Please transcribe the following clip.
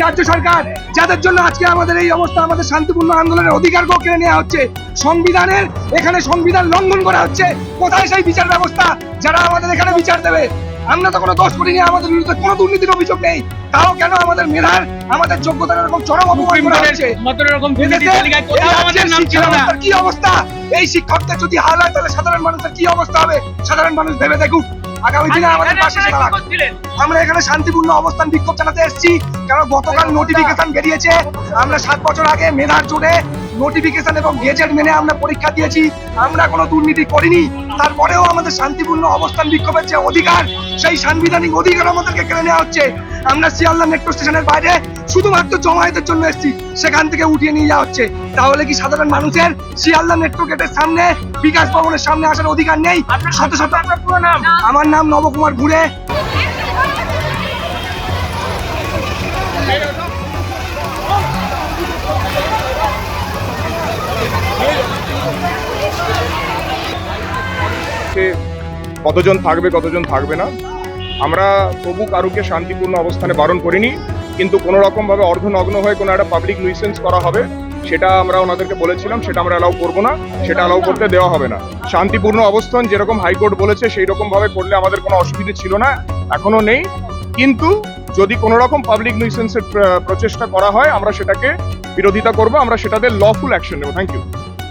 রাজ্য সরকার যাদের জন্য আজকে আমাদের এই অবস্থা আমাদের শান্তিপূর্ণ আন্দোলনের অধিকারকেও কেড়ে নেওয়া হচ্ছে সংবিধানের এখানে সংবিধান লঙ্ঘন করা হচ্ছে কোথায় সেই বিচার ব্যবস্থা যারা আমাদের এখানে বিচার দেবে? আমরা তো কোনো দোষ করিনি আমাদের বিরুদ্ধে কোনো দুর্নীতির অভিযোগ নেই। তাও কেন আমাদের মেধার আমাদের যোগ্যতার এরকম চরম অপমান করা হচ্ছে? কি অবস্থা? এই শিক্ষকদের যদি হাল হয় তাহলে সাধারণ মানুষের কি অবস্থা হবে? সাধারণ মানুষ ভেবে দেখুক। আগামী দিনে আমাদের পাশে। আমরা এখানে শান্তিপূর্ণ অবস্থান বিক্ষোভ চালাতে এসেছি। কারণ গতকাল নোটিফিকেশন বেরিয়েছে। আমরা সাত বছর আগে মেধার জোরে নোটিফিকেশন এবং গেজেট মেনে আমরা পরীক্ষা দিয়েছি। আমরা কোনো দুর্নীতি করিনি। তারপরেও আমাদের শান্তিপূর্ণ অবস্থান বিক্ষোভের যে অধিকার সেই সাংবিধানিক অধিকার আমাদেরকে কেড়ে নেওয়া হচ্ছে। আমরা শিয়ালদা মেট্রো স্টেশনের বাইরে শুধুমাত্র জমায়েতের জন্য এসেছি সেখান থেকে উঠিয়ে নিয়ে যাওয়া হচ্ছে। তাহলে কি সাধারণ মানুষের শিয়ালদা মেট্রো গেটের সামনে বিকাশ ভবনের সামনে আসার অধিকার নেই? শত শত আমার নাম নবকুমার ঘুরে সে কতজন থাকবে কতজন থাকবে না, আমরা তবু কারুকে শান্তিপূর্ণ অবস্থানে বারণ করিনি, কিন্তু কোনো রকম ভাবে অর্ধনগ্ন হয়ে কোনো একটা পাবলিক লুইসেন্স করা হবে, সেটা আমরা ওনাদেরকে বলেছিলাম, সেটা আমরা অ্যালাউ করব না, সেটা অ্যালাউ করতে দেওয়া হবে না। শান্তিপূর্ণ অবস্থান যেরকম হাইকোর্ট বলেছে সেই রকম ভাবে করলে আমাদের কোনো অসুবিধা ছিল না, এখনও নেই। কিন্তু যদি কোনো রকম পাবলিক লুইসেন্সের প্রচেষ্টা করা হয়, আমরা সেটাকে বিরোধিতা করব, আমরা সেটাতে লফুল অ্যাকশন নেব। Thank you